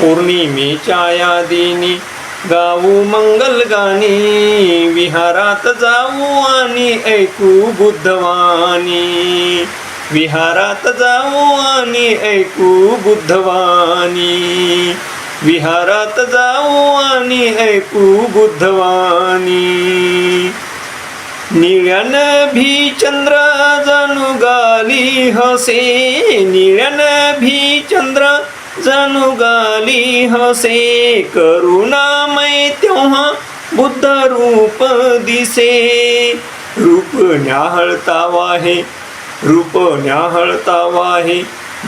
पौर्णिमेच्या या गाऊ मंगल गाणी विहारात जाऊ आणि ऐकू बुद्धवाणी. विहारात जाऊ आणि ऐकू बुद्धवाणी. विहारात जाऊ आणि ऐकू बुद्धवाणी. निळ्यान भी चंद्र जणू गाली हसे. निळ्यान भी चंद्र जणू गाली हसे. करुणामय तेव्हा बुद्ध रूप दिसे. रूप न्याहळता वाहे रूप न्याहळता वाहे.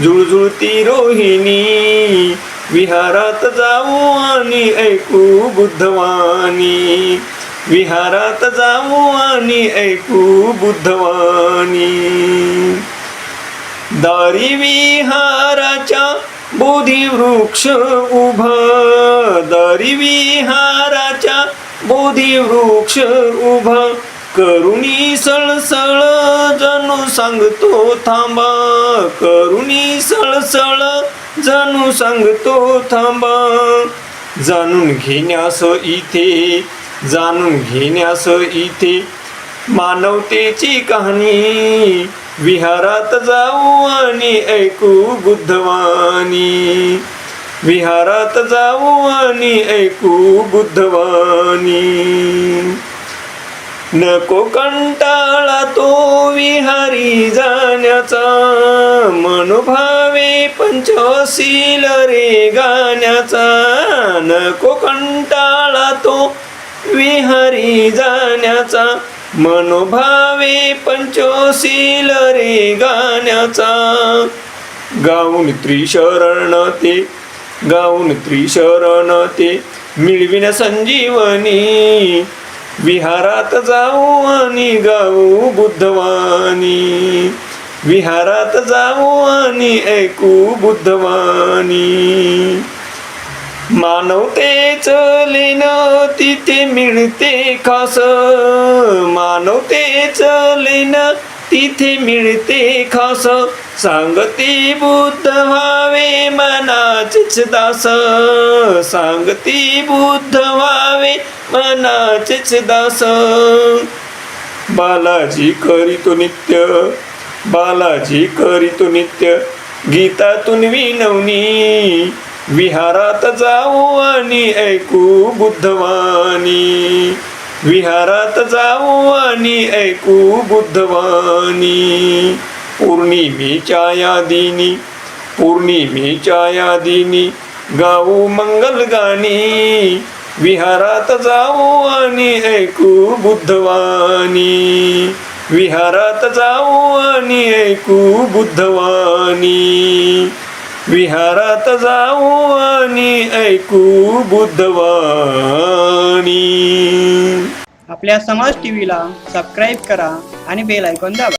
जुळजुळती रोहिणी विहारात जाऊ आणि ऐकू बुद्धवाणी. विहारात जाऊ आणि ऐकू बुद्धवाणी. दारी विहाराच्या बोधी वृक्ष उभा. दारी विहाराच्या बोधी वृक्ष उभा. करुणी सळसळ जणू सांगतो थांबा. करुणी सळसळ जणू सांगतो थांबा. जाणून घेण्यास इथे जाणून घेण्यास इथे मानवतेची कहाणी. विहारात जाऊ आणि ऐकू बुद्धवाणी. विहारात जाऊ आणि ऐकू बुद्धवाणी. नको कंटाळा तो विहारी जाण्याचा. मनोभावे पंचशील रे गाण्याचा. नको कंटाळा तो विहारी जाण्याचा मनोभावे पंचोशील रे गाण्याचा. गाऊन त्रिशरण ते गाऊन त्रिशरण ते मिळविन संजीवनी. विहारात जाऊ आणि गाऊ बुद्धवाणी विहारात जाऊ आणि ऐकू बुद्धवाणी मानवतेच लेन तिथे मिळते खास. मानवतेच लेन तिथे मिळते खास. सांगती बुद्ध व्हावे मनाचेच दास. सांगती बुद्ध व्हावे मनाचेच दास. बालाजी करीतो नित्य बालाजी करीतो नित्य गीतातून विनवणी. विहारात जाऊ आणि ऐकू बुद्धवाणी. विहारात जाऊ आणि ऐकू बुद्धवाणी. पौर्णिमेच्या यादिनी पौर्णिमेच्या यादिनी गाऊ मंगल गाणी. विहारात जाऊ आणि ऐकू बुद्धवाणी. विहारात जाऊ आणि ऐकू बुद्धवाणी. विहारात जाऊ आणि ऐकू बुद्धवाणी. आपल्या समाज टीव्हीला सबस्क्राईब करा आणि बेल ऐकून दाबा.